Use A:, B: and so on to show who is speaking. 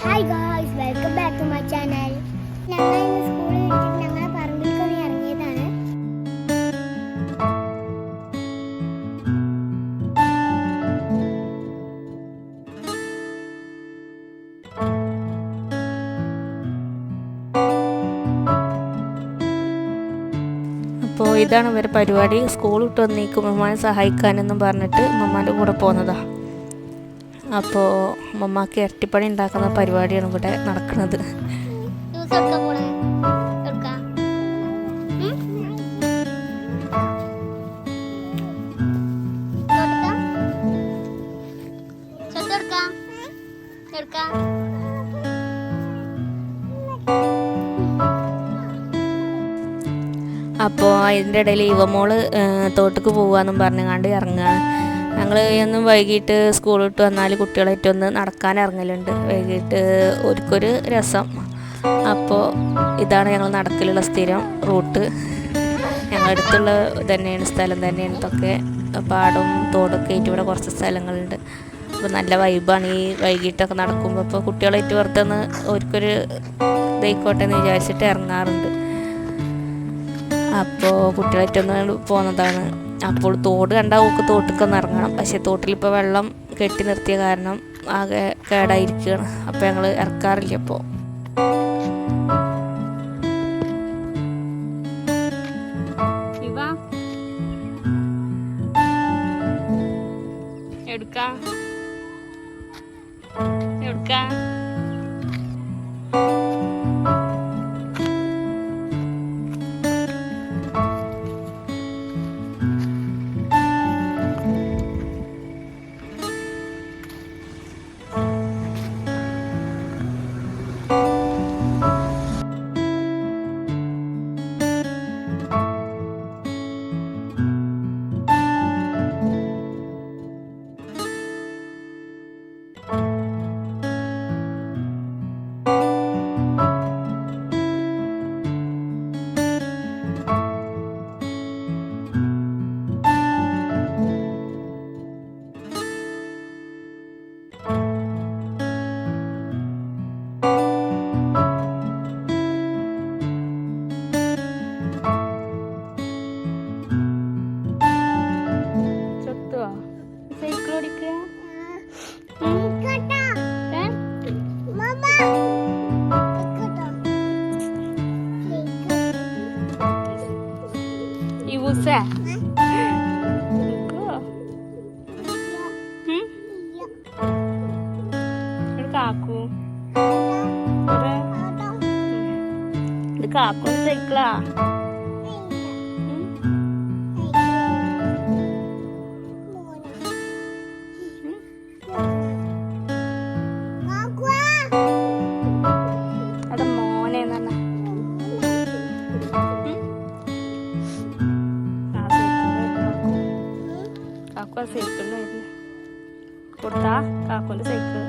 A: Hi guys welcome back to my channel ഞങ്ങൾ ഇന്ന് സ്കൂളിൽ വെച്ചിട്ട് പറമ്പിൽ കളി ഇറങ്ങിയതാണ്.
B: അപ്പോൾ ഇതാണ് ഇവരുടെ പരിപാടി. സ്കൂൾ വിട്ട് വന്നേക്കും ഉമ്മമാനെ സഹായിക്കാനെന്നും പറഞ്ഞിട്ട് ഉമ്മമാന്റെ കൂടെ പോകുന്നതാ അപ്പോൾ ഉമ്മമാക്ക് ഇരട്ടിപ്പണി ഉണ്ടാക്കുന്ന പരിപാടിയാണ് ഇവിടെ നടക്കുന്നത്. അപ്പോൾ അതിന്റെ ഇടയിൽ യുവമോൾ തോട്ടിക്ക് പോകാമെന്നും പറഞ്ഞുകൊണ്ട് ഇറങ്ങുകയാണ് ഞങ്ങൾ എന്നും വൈകിട്ട് സ്കൂൾ വിട്ട് വന്നാൽ കുട്ടികളായിട്ട് ഒന്ന് നടക്കാൻ ഇറങ്ങലുണ്ട്. വൈകിട്ട് ഒരുക്കൊരു രസം. അപ്പോൾ ഇതാണ് ഞങ്ങൾ നടക്കലുള്ള സ്ഥിരം റൂട്ട്. ഞങ്ങളുടെ അടുത്തുള്ള തന്നെയാണ് സ്ഥലം തന്നെയാണ് ഇതൊക്കെ. പാടും തോടൊക്കെ ആയിട്ട് ഇവിടെ കുറച്ച് സ്ഥലങ്ങളുണ്ട്. അപ്പോൾ നല്ല വൈബാണ് ഈ വൈകിട്ടൊക്കെ നടക്കുമ്പോൾ ഇപ്പോൾ കുട്ടികളായിട്ട് വെറുതെ ഒന്ന് ഇതായിക്കോട്ടെ എന്ന് വിചാരിച്ചിട്ട് ഇറങ്ങാറുണ്ട്. അപ്പോൾ കുട്ടികളായിട്ടൊന്ന് പോകുന്നതാണ് അപ്പോൾ തോട് കണ്ടാൽ ഓക്ക് തോട്ടിക്കൊന്ന് ഇറങ്ങണം പക്ഷേ തോട്ടിലിപ്പോൾ വെള്ളം കെട്ടി നിർത്തിയ കാരണം ആകെ കേടായിരിക്കുകയാണ് അപ്പോൾ ഞങ്ങൾ ഇറക്കാറില്ല അപ്പോൾ എടുക്കാം. എടുക്കാം. ഇവുസ കാക്കു. ഇത് കാക്കു. സൈക്കിളാ. కుర్తా కాకుండా సైకిల్